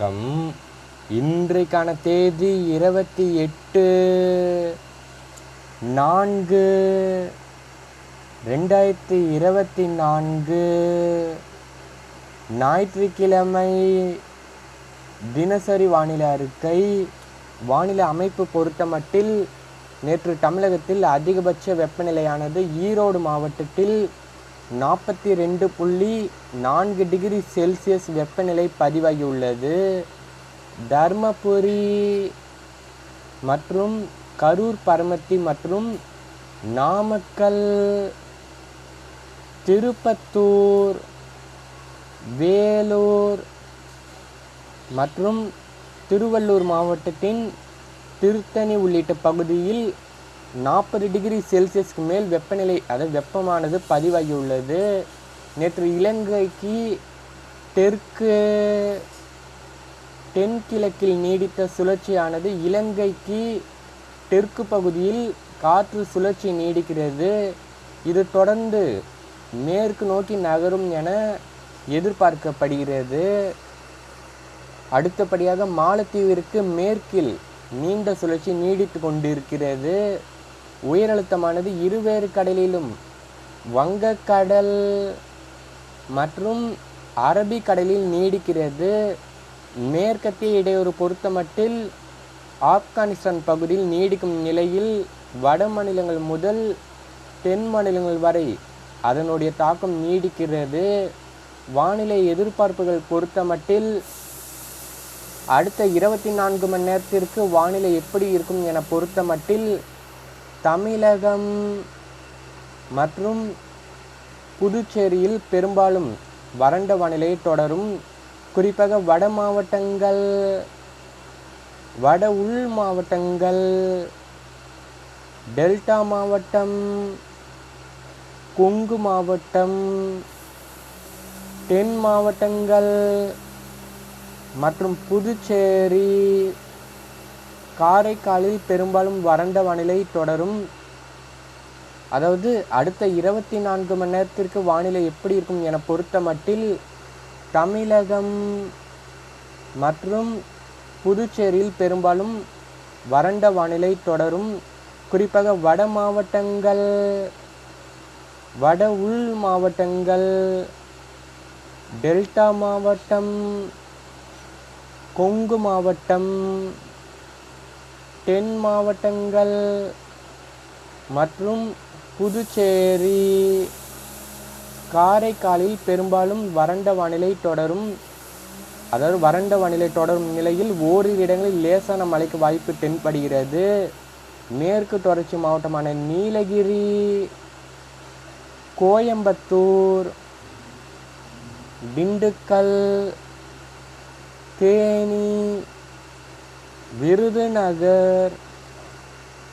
வணக்கம். இன்றைக்கான தேதி இருபத்தி எட்டு நான்கு ரெண்டாயிரத்தி இருபத்தி நான்கு. ஞாயிற்றுக்கிழமை தினசரி வானிலை அறிக்கை. வானிலை அமைப்பு பொறுத்தமட்டில் நேற்று தமிழகத்தில் அதிகபட்ச வெப்பநிலையானது ஈரோடு மாவட்டத்தில் நாற்பத்தி ரெண்டு புள்ளி நான்கு டிகிரி செல்சியஸ் வெப்பநிலை பதிவாகியுள்ளது. தர்மபுரி மற்றும் கரூர் பரமத்தி மற்றும் நாமக்கல் திருப்பத்தூர் வேலூர் மற்றும் திருவள்ளூர் மாவட்டத்தின் திருத்தணி உள்ளிட்ட பகுதியில் நாற்பது டிகிரி செல்சியஸ்க்கு மேல் வெப்பநிலை அதாவது வெப்பமானது பதிவாகியுள்ளது. நேற்று இலங்கைக்கு தெற்கு தென்கிழக்கில் நீடித்த சுழற்சியானது இலங்கைக்கு தெற்கு பகுதியில் காற்று சுழற்சி நீடிக்கிறது. இது தொடர்ந்து மேற்கு நோக்கி நகரும் என எதிர்பார்க்கப்படுகிறது. அடுத்தபடியாக மாலத்தீவிற்கு மேற்கில் நீண்ட சுழற்சி நீடித்து கொண்டிருக்கிறது. உயரழுத்தமானது இருவேறு கடலிலும். வங்கக்கடல் மற்றும் அரபிக்கடலில் நீடிக்கிறது. மேற்கத்திய இடையூறு பொறுத்தமட்டில் ஆப்கானிஸ்தான் பகுதியில் நீடிக்கும் நிலையில் வட மாநிலங்கள் முதல் தென் மாநிலங்கள் வரை அதனுடைய தாக்கம் நீடிக்கிறது. வானிலை எதிர்பார்ப்புகள் பொறுத்தமட்டில் அடுத்த இருபத்தி நான்கு மணி நேரத்திற்கு வானிலை எப்படி இருக்கும் என பொறுத்தமட்டில் தமிழகம் மற்றும் புதுச்சேரியில் பெரும்பாலும் வறண்ட வானிலை தொடரும். குறிப்பாக வட மாவட்டங்கள் வட உள் மாவட்டங்கள் டெல்டா மாவட்டம் கொங்கு மாவட்டம் தென் மாவட்டங்கள் மற்றும் புதுச்சேரி காரைக்காலில் பெரும்பாலும் வறண்ட வானிலை தொடரும். அதாவது அடுத்த இருபத்தி நான்கு மணி நேரத்திற்கு வானிலை எப்படி இருக்கும் என பொறுத்த மட்டில் தமிழகம் மற்றும் புதுச்சேரியில் பெரும்பாலும் வறண்ட வானிலை தொடரும். குறிப்பாக வட மாவட்டங்கள் வட உள் மாவட்டங்கள் டெல்டா மாவட்டம் கொங்கு மாவட்டம் தென் மாவட்டங்கள் மற்றும் புதுச்சேரி. காரைக்காலில் பெரும்பாலும் வறண்ட வானிலை தொடரும். அதாவது வறண்ட வானிலை தொடரும் நிலையில் ஓரிரு இடங்களில் லேசான மழைக்கு வாய்ப்பு தென்படுகிறது. மேற்கு தொடர்ச்சி மாவட்டமான நீலகிரி கோயம்புத்தூர் திண்டுக்கல் தேனி விருதுநகர்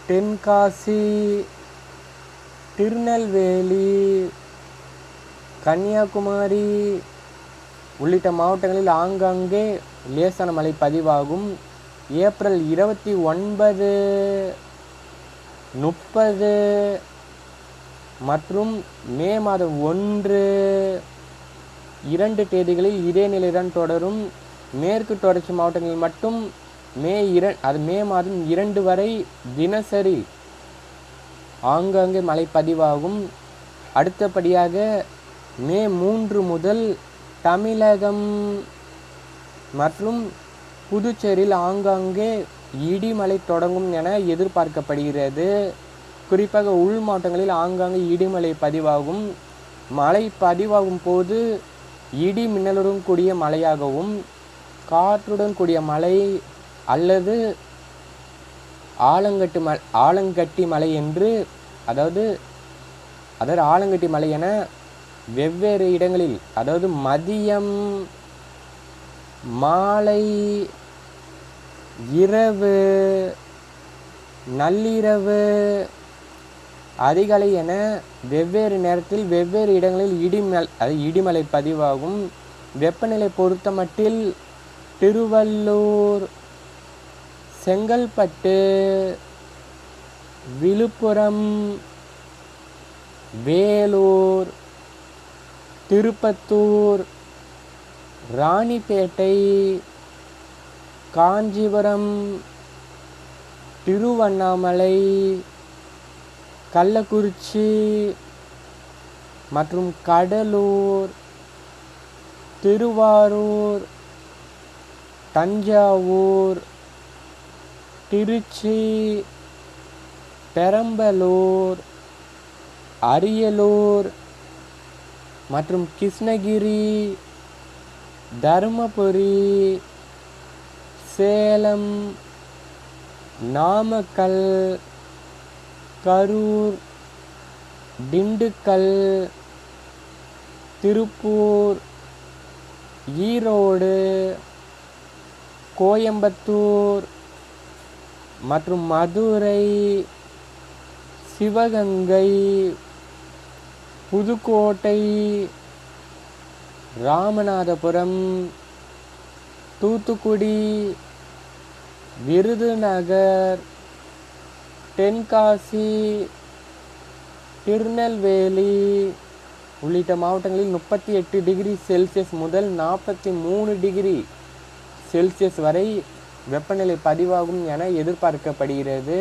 தென்காசி திருநெல்வேலி கன்னியாகுமரி உள்ளிட்ட மாவட்டங்களில் ஆங்காங்கே லேசான மழை பதிவாகும். ஏப்ரல் இருபத்தி ஒன்பது முப்பது மற்றும் மே மாதம் ஒன்று இரண்டு தேதிகளில் இதே நிலைதான் தொடரும். மேற்கு தொடர்ச்சி மாவட்டங்களில் மட்டும் மே இர அது மே மாதம் இரண்டு வரை தினசரி ஆங்காங்கே மழை பதிவாகும் அடுத்தபடியாக மே மூன்று முதல் தமிழகம் மற்றும் புதுச்சேரியில் ஆங்காங்கே இடிமலை தொடங்கும் என எதிர்பார்க்கப்படுகிறது. குறிப்பாக உள் மாவட்டங்களில் ஆங்காங்கே இடிமலை பதிவாகும். மழை பதிவாகும் போது இடி மின்னலுடன் கூடிய மழையாகவும் காற்றுடன் கூடிய மழை அல்லது ஆலங்கட்டு ம ஆலங்கட்டி மலை என்று அதாவது அதாவது ஆலங்கட்டி மலை என வெவ்வேறு இடங்களில் அதாவது மதியம் மாலை இரவு நள்ளிரவு அதிகாலை என வெவ்வேறு நேரத்தில் வெவ்வேறு இடங்களில் இடிமல் அது இடிமலை பதிவாகும். வெப்பநிலை பொறுத்தமட்டில் திருவள்ளூர் செங்கல்பட்டு விழுப்புரம் வேலூர் திருப்பத்தூர் ராணிப்பேட்டை காஞ்சிபுரம் திருவண்ணாமலை கள்ளக்குறிச்சி மற்றும் கடலூர் திருவாரூர் தஞ்சாவூர் திருச்சி பெரம்பலூர் அரியலூர் மற்றும் கிருஷ்ணகிரி தருமபுரி சேலம் நாமக்கல் கரூர் திண்டுக்கல் திருப்பூர் ஈரோடு கோயம்புத்தூர் மற்றும் மதுரை சிவகங்கை புதுக்கோட்டை ராமநாதபுரம் தூத்துக்குடி விருதுநகர் தென்காசி திருநெல்வேலி உள்ளிட்ட மாவட்டங்களில் முப்பத்தி எட்டு டிகிரி செல்சியஸ் முதல் நாற்பத்தி மூணு டிகிரி செல்சியஸ் வரை வெப்பநிலை பதிவாகும் என எதிர்பார்க்கப்படுகிறது.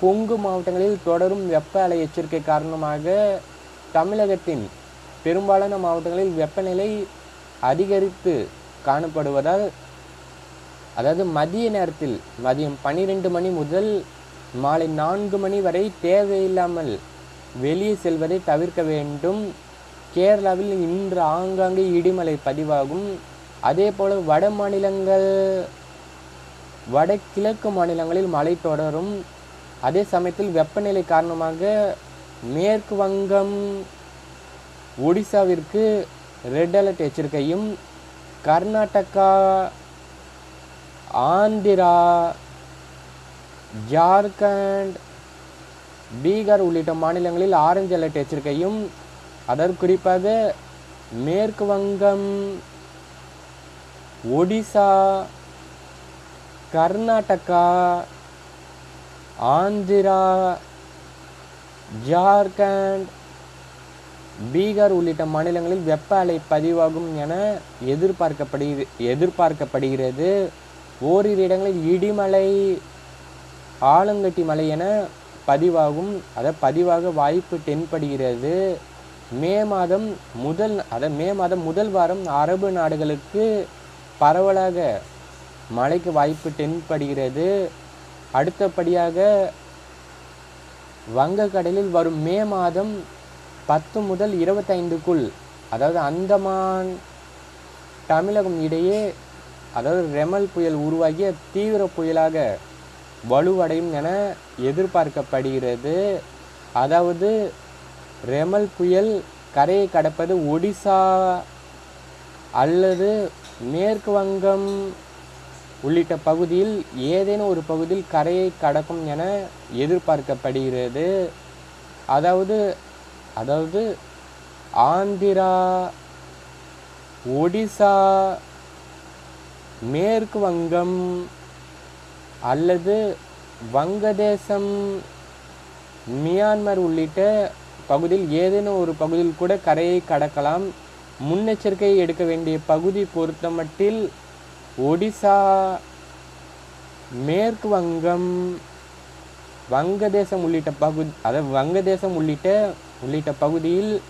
கொங்கு மாவட்டங்களில் தொடரும் வெப்ப அலை எச்சரிக்கை காரணமாக தமிழகத்தின் பெரும்பாலான மாவட்டங்களில் வெப்பநிலை அதிகரித்து காணப்படுவதால் அதாவது மதிய நேரத்தில் மதியம் பன்னிரெண்டு மணி முதல் மாலை நான்கு மணி வரை தேவையில்லாமல் வெளியே செல்வதை தவிர்க்க வேண்டும். கேரளாவில் இன்று ஆங்காங்கே இடிமலை பதிவாகும். அதே போல வட மாநிலங்கள் வடகிழக்கு மாநிலங்களில் மழை தொடரும். அதே சமயத்தில் வெப்பநிலை காரணமாக மேற்கு வங்கம் ஒடிசாவிற்கு ரெட் அலர்ட் எச்சரிக்கையும் கர்நாடகா ஆந்திரா ஜார்க்கண்ட் பீகார் உள்ளிட்ட மாநிலங்களில் ஆரஞ்சு அலர்ட் எச்சரிக்கையும் அதற்கு குறிப்பாக மேற்கு வங்கம் ஒடிசா கர்நாடகா ஆந்திரா ஜார்க்கண்ட் பீகார் உள்ளிட்ட மாநிலங்களில் வெப்ப அலை பதிவாகும் என எதிர்பார்க்கப்படுகிறது எதிர்பார்க்கப்படுகிறது. ஓரிரு இடங்களில் இடிமலை ஆலங்கட்டி மலை என பதிவாகும். அதை பதிவாக வாய்ப்பு தென்படுகிறது. மே மாதம் முதல் அதை மே மாதம் முதல் வாரம் அரபு நாடுகளுக்கு பரவலாக மழைக்கு வாய்ப்பு தென்படுகிறது. அடுத்தபடியாக வங்கக்கடலில் வரும் மே மாதம் பத்து முதல் இருபத்தைந்துக்குள் அதாவது அந்தமான் தமிழகம் இடையே அதாவது ரெமல் புயல் உருவாகிய தீவிர புயலாக வலுவடையும் என எதிர்பார்க்கப்படுகிறது. அதாவது ரெமல் புயல் கரையை கடப்பது ஒடிசா அல்லது மேற்கு வங்கம் உள்ளிட்ட பகுதியில் ஏதேனும் ஒரு பகுதியில் கரையை கடக்கும் என எதிர்பார்க்கப்படுகிறது. அதாவது அதாவது ஆந்திரா ஒடிசா மேற்கு வங்கம் அல்லது வங்கதேசம் மியான்மர் உள்ளிட்ட பகுதியில் ஏதேனும் ஒரு பகுதியில் கூட கரையை கடக்கலாம். முன்னெச்சரிக்கை எடுக்க வேண்டிய பகுதி பொறுத்தமட்டில் ஒடிசா மேற்கு வங்கம் வங்கதேசம் உள்ளிட்ட பகுதி அதாவது வங்கதேசம் உள்ளிட்ட உள்ளிட்ட பகுதியில்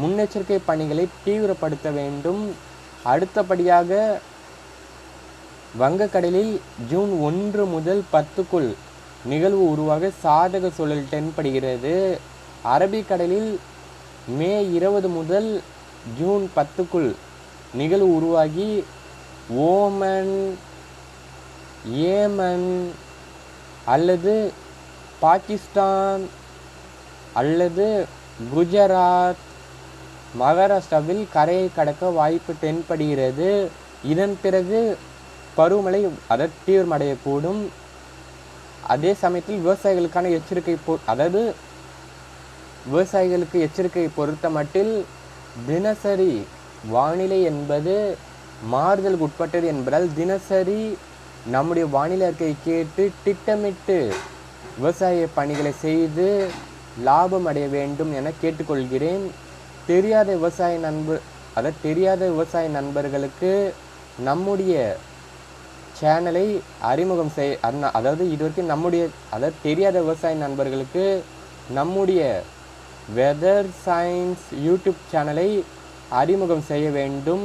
முன்னெச்சரிக்கை பணிகளை தீவிரப்படுத்த வேண்டும். அடுத்தபடியாக வங்கக்கடலில் ஜூன் ஒன்று முதல் பத்துக்குள் நிகழ்வு உருவாக சாதக சூழல் தென்படுகிறது. அரபிக்கடலில் மே இருபது முதல் ஜூன் பத்துக்குள் நிகழ்வு உருவாகி ஓமன் ஏமன் அல்லது பாகிஸ்தான் அல்லது குஜராத். மகாராஷ்டிராவில் கரையை கடக்க வாய்ப்பு தென்படுகிறது. இதன் பிறகு பருவமழை அதாவது தீவிரமடையக்கூடும். அதே சமயத்தில் விவசாயிகளுக்கான எச்சரிக்கை பொ அதாவது விவசாயிகளுக்கு எச்சரிக்கை பொறுத்த மட்டில் தினசரி வானிலை என்பது மாறுதலுக்கு உட்பட்டது என்பதால் தினசரி நம்முடைய வானிலை அறிக்கையை கேட்டு திட்டமிட்டு விவசாய பணிகளை செய்து லாபம் அடைய வேண்டும் என கேட்டுக்கொள்கிறேன். தெரியாத விவசாய நண்பர் அதாவது தெரியாத விவசாய நண்பர்களுக்கு நம்முடைய சேனலை அறிமுகம் செய் அதாவது இது வரைக்கும் நம்முடைய அதாவது தெரியாத விவசாய நண்பர்களுக்கு நம்முடைய வெதர் சயின்ஸ் யூடியூப் சேனலை அறிமுகம் செய்ய வேண்டும்.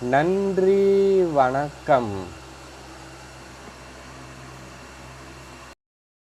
நன்றி வணக்கம்.